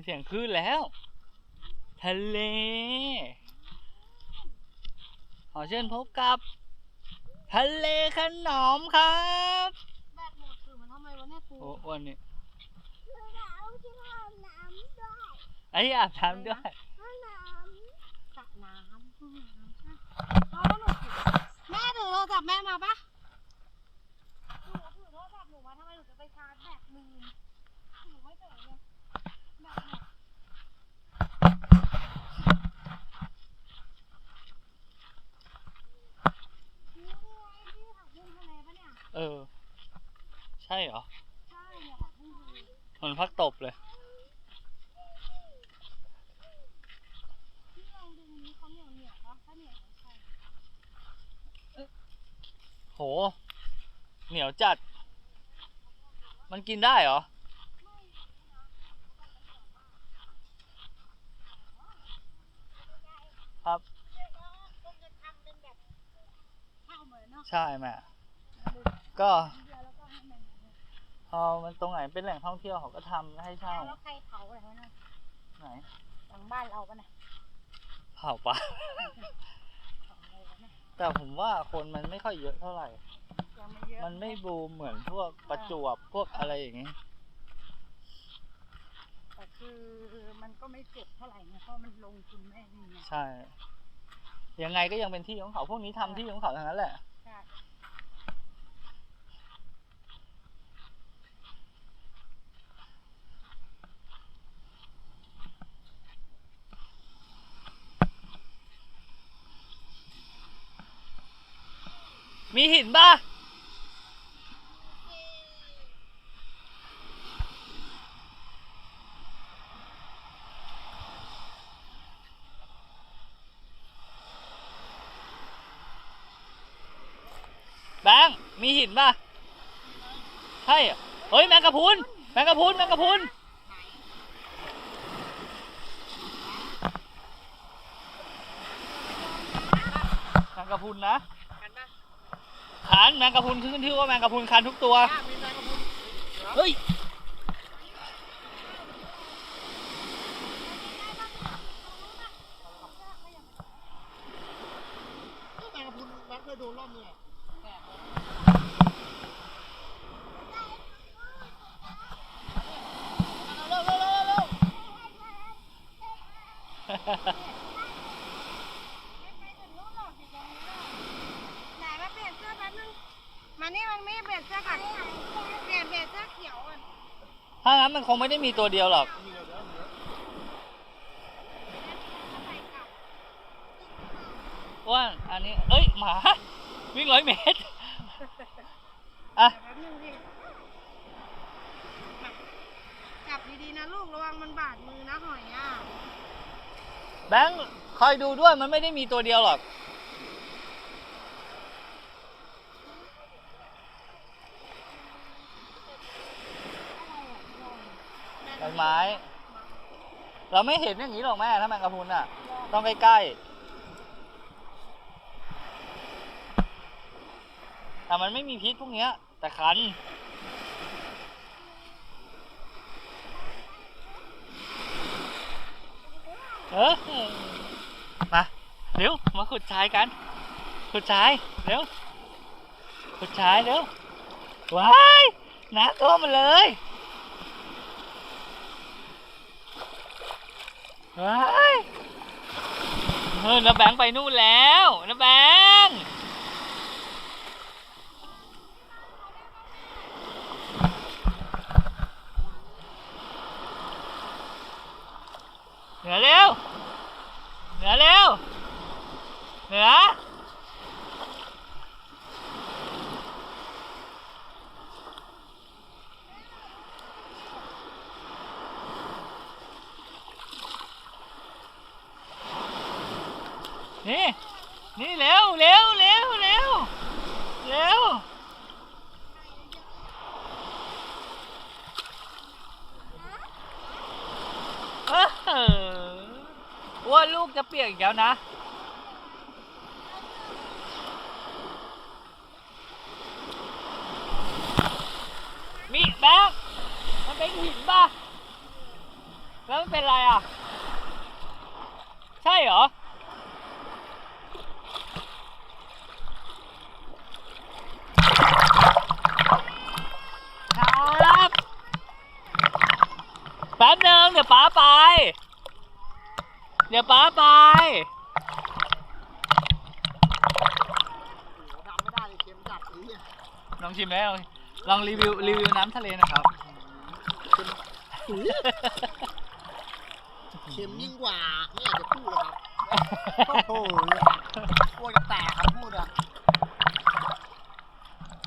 ได้ยินเสียงคลื่นแล้ว ทะเล ขอเชิญพบกับ ทะเลขนอมครับแบตหมดคือมันทำไมวะเนี่ยกูโอ้อ้วนนี่คือเราที่ห้องน้ำด้วยไอ้อาบน้ำด้วยห้องน้สระน้ำห้องน้ำใช่เอาแล้วหนูถือแม่ถือโทรศัพท์แม่มาปะหนูถือโทรศัพท์หนูมาทำไมหนูจะไปชาร์จแบตลืมหนูไม่เจอเลยแบตหมดนี่ไงที่ผักบุ้งทะเลปะเนี่ย เออ ใช่เหรอใช่เนี่ยผักบุ้งทะเลเหมันพักตบเลยพี่ลองดูนี้เขาเหนียวเหนียวปะถ้าเหนียวไม่ใช่โห เหนียวจัด มันกินได้เหรอครับคงจะทำเป็นแบบข้าวเหมือนเนาะใช่แม่ ก็เดียวแล้วก็ให้มันพอมันตรงไหนเป็นแหล่งท่องเที่ยวเขาก็ทำให้เช่าแล้วใครเผาอะไรวะเนะไหนหลังบ้านเราปะเนี่ยเผาปะ เผาอะไรวะเนี่ยแต่ผมว่าคนมันไม่ค่อยเยอะเท่าไหร่ ยังไม่เยอะมันไม่บูมเหมือนพวกประจวบพวกอะไรอย่างงี้ แต่คือมันก็ไม่เจ็บเท่าไหร่ไงเพราะมันลงทุนแม่นี่ไง ใช่ ยังไงก็ยังเป็นที่ของเขาพวกนี้ทำที่ของเขาทั้งนั้นแหละ ใช่ มีหินป่ะแบงค์มีหินป่ะใช่เหรอเฮ้ยแมงกะพรุนแมงกะพรุนแมงกะพรุนแมงกะพรุนนะ นแมงกะพรุนขึ้นชื่อว่าแมงกะพรุนคันทุกตัวอะมีแมงกะพรุนเฮ้ย แมงกะพรุนแมงเคยโดนรอบนึงอะ ไปถึงนู่นหรอกอยู่ตรงนี้หรอกไหนมาเปลี่ยนเสื้อแป๊บนึง มานี่มันไม่เปลี่ยนเสื้อก่อนเปลี่ยนเปลี่ยนเสื้อเขียวก่อน ถ้า งั้นมันคงไม่ได้มีตัวเดียวหรอก ว่าอันนี้ เอ้ย หมา วิ่งร้อยเมตร อะแป๊บนึงพี่มาจับดีๆนะลูก ระวังมันบาดมือนะหอยอะ แบงค์คอยดูด้วยมันไม่ได้มีตัวเดียวหรอก ใบ ไม้ เราไม่เห็นอย่างนี้หรอกแม่ถ้าแมงกะพรุนอะ ต้องใกล้ๆแต่มันไม่มีพิษพวกเนี้ย แต่คันเออมาเร็วมาขุดชายกัน ขุดชายเร็วขุดชายเร็วว้ายน้ำท่วมมาเลย ว้ยเฮ้ยน้าแบงค์ไปนู่นแล้วน้าแบงค์เหนือเร็วเหนือเร็วเหนือ ว่าลูกจะเปียกอีกแล้วนะ มีแบงมันเป็นหินป่ะ แล้วมันเป็นอะไรอะ ใช่เหรอ ดี๋ยวป้าไปโอ้โหทำไม่ได้เลยเค็มจัดนี้ยลองชิมไหมลองลองรีวิวรีวิวน้ำทะเลหนะครับ เค็มยิ่งกว่าไม่อยากจะพูดเลยครับโอ้โหกลัวจะแตกครับพูดอะ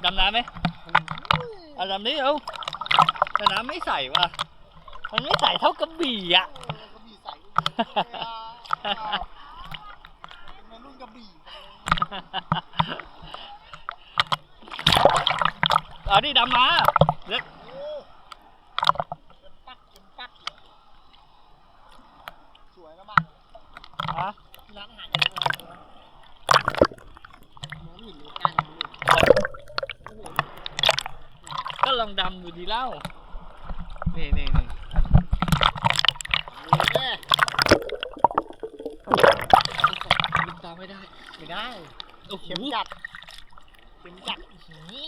ดำน้ำไหมเอาดำนี้เอาแต่น้ำไม่ใส่ว่ะ มันไม่ใส่เท่ากระบี่อะเออกระบี่ ใส่ก็เยอะเลยอะเป็นวัยรุ่นกระบี่เอาดิดำมาเดี๋ยวโอ้เค็มปักเค็มปักเลยสวยแล้วมากฮะที่ร้านอาหารเยอะเลยมองไม่เห็นเลยใกล้เลยโอ้โหก็ลองดำดูดีเล่า นี่นี่นี่ เอาเลยแม่ ลืมตาไม่ได้ ไม่ได้ โอ้โหเข็มจัดเข็มจัดอื้อหือ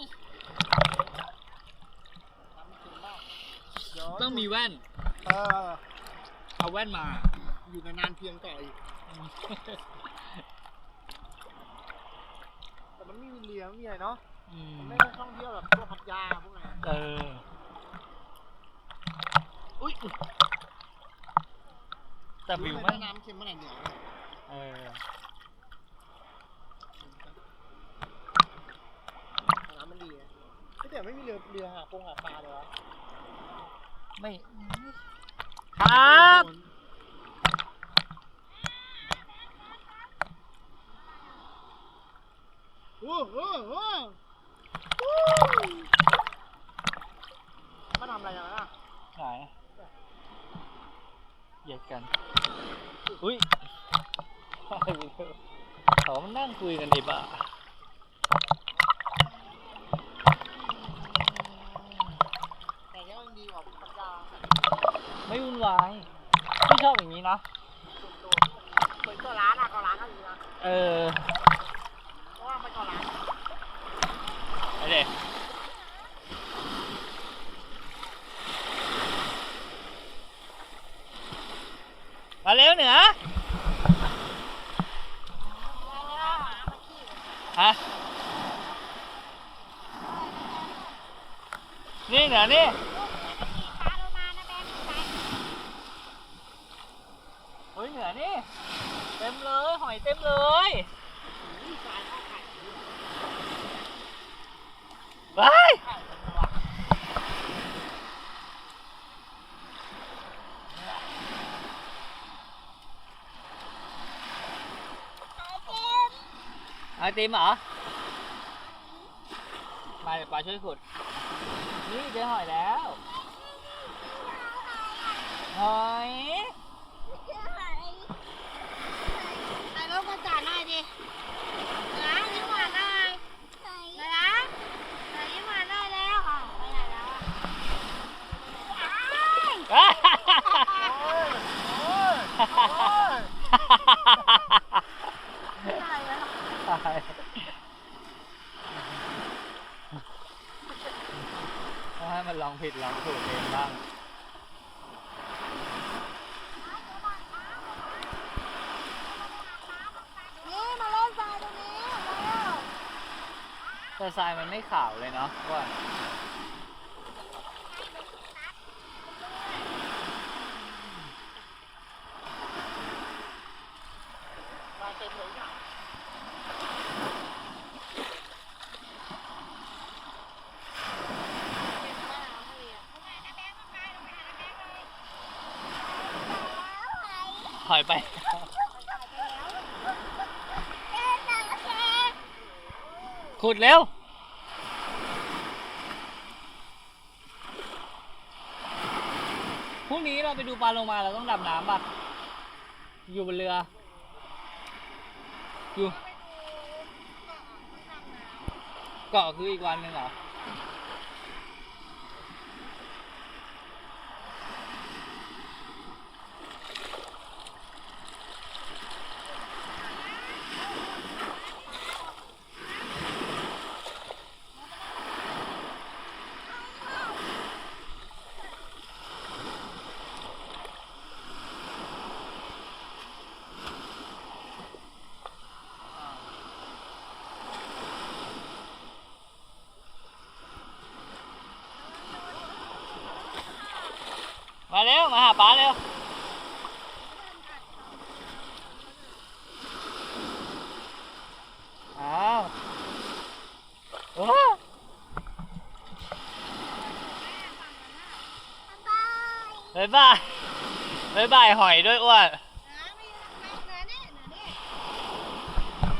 ทำเข็มมากเดี๋ยวต้องมีแว่น เออเอาแว่นมา อยู่นานๆเพียงต่ออีก แต่มันไม่มีเรือไม่มีอะไรเนาะอืมมันไม่ได้ท่องเที่ยวแบบพวกพัทยาพวกอะไรเออ อุ้ยแต่วิวรู้มัเลยนน้ำเค็มเมื่อไหร่เหนียวเออ น้ำมันดีอะเฮ้ย แต่ไม่มีเรือเรือหาปงหาปลาเลยวะไม่ ครับ โอ้โหโอ้โหมาทำอะไรกันอะไหนเหยียดกัน อุ้ยเขามานั่งคุยกันดีป่ะ แต่ก็ยังดีกว่าพัทยา ไม่วุ่นวายพี่ชอบอย่างนี้นะส่วนตัวเหมือนเกาะร้านอะเกาะร้านก็ดีนะเออ เพราะว่าไปเกาะร้าน ไอเด็กมาเร็วเหนือฮะ นี่เหนือนี่ เฮ้ยเหนือนี่ เต็มเลย หอยเต็มเลยว้าย ไอติมเหรอมาเดี๋ยวปลาช่วยขุด นี่เจอหอยแล้ว หอยถ่ายรูปกับจ๋าหน่อยดินะยิ้มหวานหน่อยนะนะนะยิ้มหวานหน่อยแล้วอะไปไหนแล้วอะอ้าย โอ้ยโอ้ย ถ่ายแล้ว ต้องให้มันลองผิดลองถูกเองบ้าง นี่มาเล่นทรายตรงนี้แล้ว แต่ทรายมันไม่ขาวเลยเนาะว่ามาเต็มเลยเนี่ยถอยไป ขุดเร็ว พรุ่งนี้ เราไปดูปลาโลมาเราต้องดำน้ำป่ะ อยู่บนเรือ อยู่เกาะคืออีกวันหนึ่งเหรอ ป้าเร็วอ้าวโอ้บ๊ายบายบายบายบายบายหอยด้วยอ้วน นะไม่ไม่เนื้อนี่เนื้อนี่เน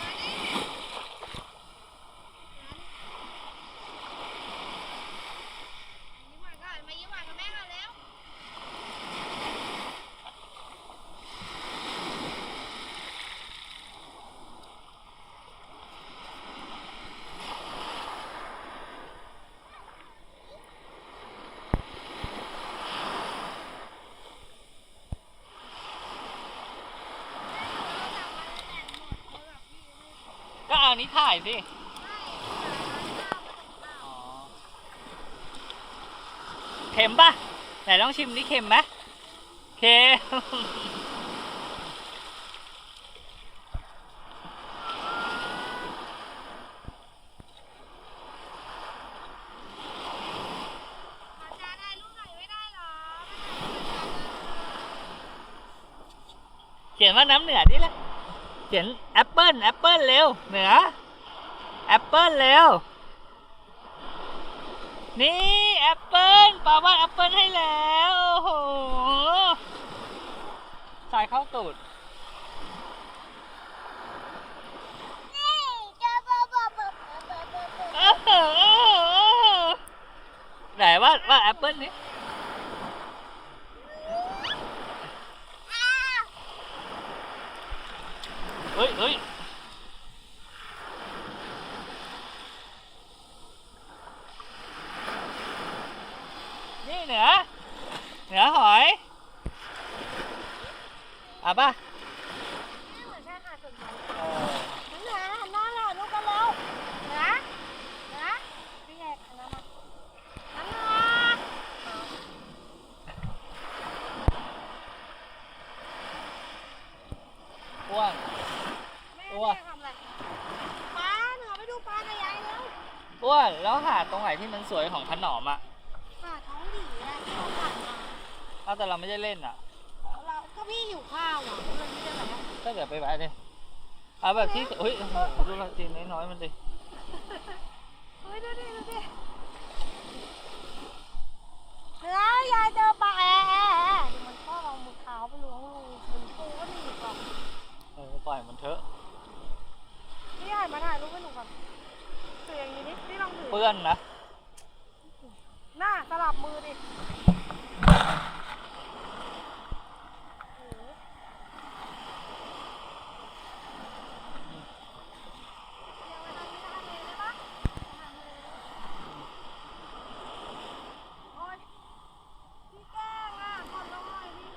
ื้อนี่ยิ้มหวานก่อนมายิ้มหวานกับแม่ก่อนเร็ว ก็เอา นี้ถ่ายสิเค็มปะไหนลองชิมนี่เค็มไหมเค็มเขียนว่าน้ำเหนือนี่แหละ เขียนแอปเปิลแอปเปิลเร็ว เหนือแอปเปิลเร็ว นี่แอปเปิลปาวาดแอปเปิลให้แล้ว โอ้โหใส่เข้าตูดนี่จะบบบบไหนว่าว่าแอปเปิลนี่ อ้าว เฮ้ยเฮ้ยนี่เหนือ เหนือหอยอะป่ะ เหมือนแค่ขาดส่วนหัว เออ เหนือหันหน้าหน่อยลูกกันเร็วเหนือเหนือพี่แยกอันนั้นมาอันนั้นมา อ้วน แม่ ตัว แม่ทำอะไรปลาเหนือไปดูปลากับยายเร็ว อ้วนแล้วหาดตรงไหน ที่มันสวยของขนอมอะหาท้องดีอะที่เราผ่านมาเอาแต่เราไม่ได้เล่นอะ เราก็พี่หิวข้าวอะเราไม่ได้อะไรอะก็เดี๋ยวไปไว้ดิเอาแบบที่เฮ้ยโอ้โหดูละจีนน้อยๆมันดิ เฮ้ยดูดิดูดิเหนือยายเจอปลาแอะแอะแอะดูมันชอบเอามือเท้าไปล้วงรูมันปูก็หนีบก่อน เออปล่อยมันเถอะ พี่ยายมาถ่ายรูปให้หนูก่อนถืออย่างนี้ดิพี่ลองถือ เปื้อนนะ หน้าสลับมือดิโอ้โหเดี๋ยวเวลานี้ทำเองได้ปะทำเองโอ๊ยพี่แกล้งอะขอร้องหน่อยพี่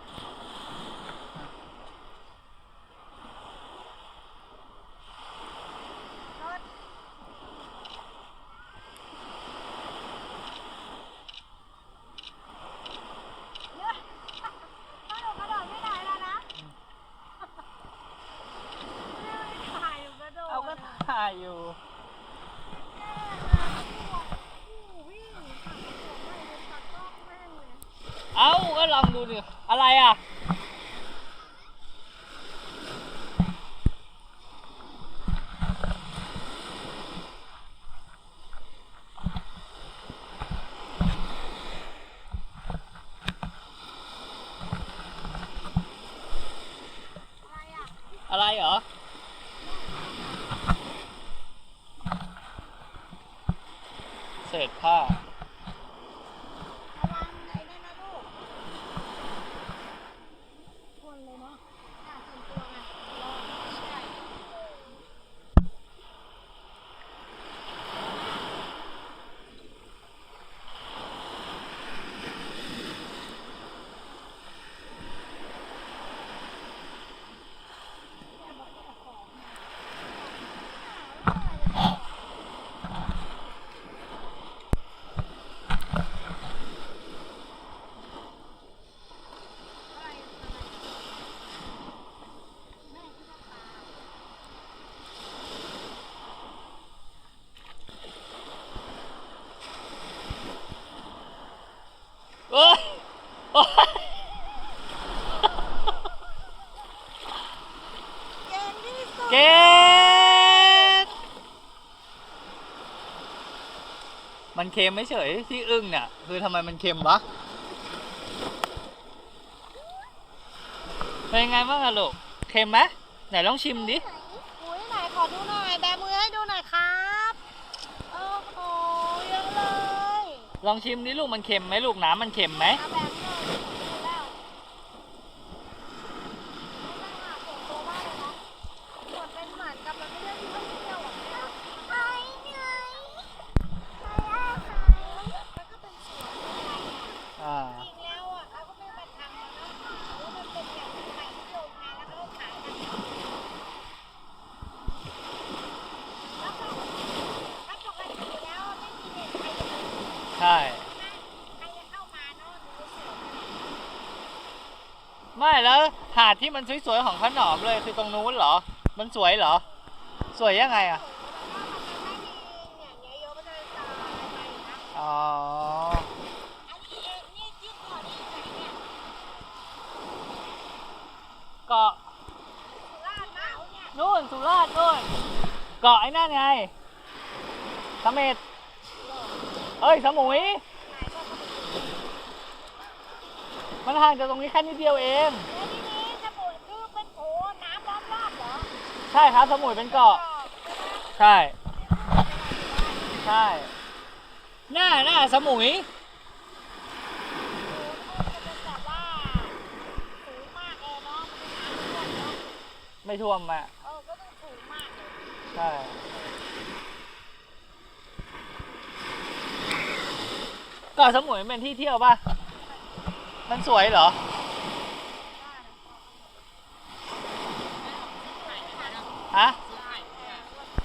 รถ เยอะถ้าหนูกระโดดไม่ได้แล้วนะไม่ได้ถ่ายอยู่กระโดด เอาก็ถ่ายอยู่ แย่เลยโอ้โหวิ่งตัดหัวไม่เลยตัดกล้องแม่งเลย เอา ก็ ค็มไม่เฉยที่อึ้งเนี่ยคือทำไมมันเค็มวะเป็นไงบ้างอะลูกเค็มไหมไหนลองชิมดิอุ้ยไหนขอดูหน่อยแบมือให้ดูหน่อยครับโอ้โหเยอะเลย ลองชิมดิลูกมันเค็มไหมลูกน้ำมันเค็มไหมเอาแบงค์หน่อยดูแล้วไม่ต้องหาส่วนตัวมากเลยเนาะเหมือนเป็นเหมือนกับมันไม่ได้ที่ท่องเที่ยวอะแม่ ไอ้ไงไอ้ไอ้ มันก็เป็นสวนอะไรอะ อ่า จริงแล้วอะเขาก็ไม่มาทำอะเนาะหรือมันเป็นแบบใหม่ที่โรงงานแล้วเขาก็ขายกันแล้วก็ถ้าปกติแล้วไม่มีเด็กใครจะมา ใช่ ใครจะเข้ามาเนาะดูสวน ไม่แล้วหาดที่มันสวยๆของขนอมเลยคือตรงนู้นเหรอ มันสวยเหรอ สวยยังไงอะอย่างเงี้ยโยมมันจะตายไปนะอ๋ออันนี้เองนี่ที่เกาะที่ไหนเนี่ยเกาะสุราษฎร์มาเอาเนี่ยนู่นสุราษฎร์นู่น เกาะไอ้นั่นไงเสม็ดเอ้ยสมุยไหนก็สมุย มันห่างจากตรงนี้แค่นิดเดียวเอง แล้วทีนี้สมุยคือเป็นโถน้ำรอบๆเหรอ ใช่ครับสมุยเป็นเกาะ ใช่ ใช่ หน้าหน้าสมุย ไม่ท่วมอะใช่ เกาะสมุยเป็นที่เที่ยวป่ะ มันสวยเหรอ ฮะ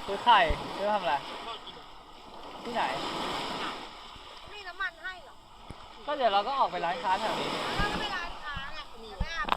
ซื้อ ไข่ซื้อทำอะไร ที่ไหนก็เดี๋ยวเราก็ออกไปร้านค้าแถวนี้แล้ว